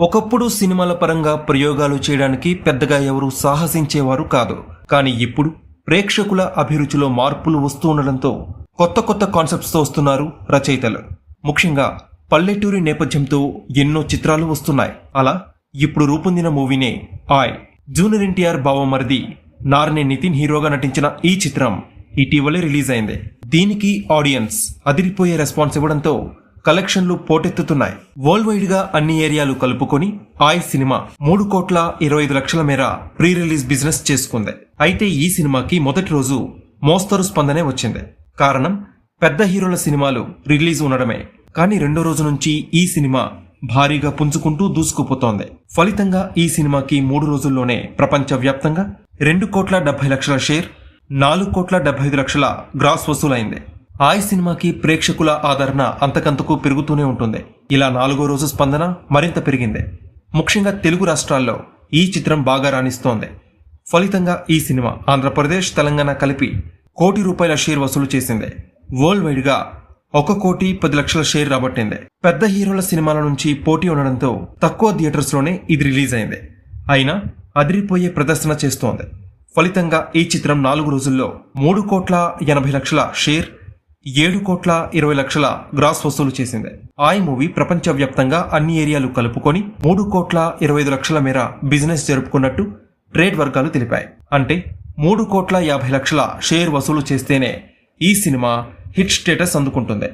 ఒకప్పుడు సినిమాల పరంగా ప్రయోగాలు చేయడానికి పెద్దగా ఎవరూ సాహసించేవారు కాదు. కానీ ఇప్పుడు ప్రేక్షకుల అభిరుచిలో మార్పులు వస్తూ ఉండడంతో కొత్త కొత్త కాన్సెప్ట్స్తో వస్తున్నారు రచయితలు. ముఖ్యంగా పల్లెటూరి నేపథ్యంతో ఎన్నో చిత్రాలు వస్తున్నాయి. అలా ఇప్పుడు రూపొందిన మూవీనే ఆయ్. జూనియర్ ఎన్టీఆర్ బావమరిది నార్నే నితిన్ హీరోగా నటించిన ఈ చిత్రం ఇటీవలే రిలీజ్ అయింది దీనికి ఆడియన్స్ అదిరిపోయే రెస్పాన్స్ ఇవ్వడంతో కలెక్షన్లు పోటెత్తుతున్నాయి. వరల్డ్ వైడ్గా అన్ని ఏరియాలు కలుపుకొని ఆయ్ సినిమా మూడు కోట్ల ఇరవై ఐదు లక్షల మేర ప్రీ రిలీజ్ బిజినెస్ చేసుకుంది. అయితే ఈ సినిమాకి మొదటి రోజు మోస్తరు స్పందనే వచ్చింది. కారణం పెద్ద హీరోల సినిమాలు రిలీజ్ ఉండడమే. కానీ రెండో రోజు నుంచి ఈ సినిమా భారీగా పుంజుకుంటూ దూసుకుపోతోంది. ఫలితంగా ఈ సినిమాకి మూడు రోజుల్లోనే ప్రపంచ వ్యాప్తంగా రెండు కోట్ల డెబ్బై లక్షల షేర్ నాలుగు కోట్ల డెబ్బై ఐదు లక్షల గ్రాస్ వసూలైంది. ఆయ్ సినిమాకి ప్రేక్షకుల ఆదరణ అంతకంతకు పెరుగుతూనే ఉంటుంది. ఇలా నాలుగో రోజు స్పందన మరింత పెరిగింది. ముఖ్యంగా తెలుగు రాష్ట్రాల్లో ఈ చిత్రం బాగా రాణిస్తోంది. ఫలితంగా ఈ సినిమా ఆంధ్రప్రదేశ్ తెలంగాణ కలిపి కోటి రూపాయల షేర్ వసూలు చేసింది. వరల్డ్ వైడ్గా ఒక కోటి పది లక్షల షేర్ రాబట్టింది. పెద్ద హీరోల సినిమాల నుంచి పోటీ ఉండడంతో తక్కువ థియేటర్స్లోనే ఇది రిలీజ్ అయింది. అయినా అదిరిపోయే ప్రదర్శన చేస్తోంది. ఫలితంగా ఈ చిత్రం నాలుగు రోజుల్లో మూడు కోట్ల ఎనభై లక్షల షేర్ ఏడు కోట్ల ఇరవై లక్షల గ్రాస్ వసూలు చేసింది. ఆయ్ మూవీ ప్రపంచవ్యాప్తంగా అన్ని ఏరియాలు కలుపుకొని మూడు కోట్ల ఇరవై ఐదు లక్షల మేర బిజినెస్ జరుపుకున్నట్టు ట్రేడ్ వర్గాలు తెలిపాయి. అంటే మూడు కోట్ల యాభై లక్షల షేర్ వసూలు చేస్తేనే ఈ సినిమా హిట్ స్టేటస్ అందుకుంటుంది.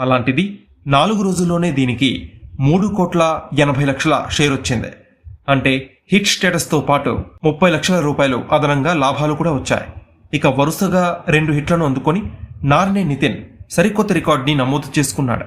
అలాంటిది నాలుగు రోజుల్లోనే దీనికి మూడు కోట్ల ఎనభై లక్షల షేర్ వచ్చింది. అంటే హిట్ స్టేటస్తో పాటు ముప్పై లక్షల రూపాయలు అదనంగా లాభాలు కూడా వచ్చాయి. ఇక వరుసగా రెండు హిట్లను అందుకొని నార్నే నితిన్ సరికొత్త రికార్డ్ని నమోదు చేసుకున్నాడు.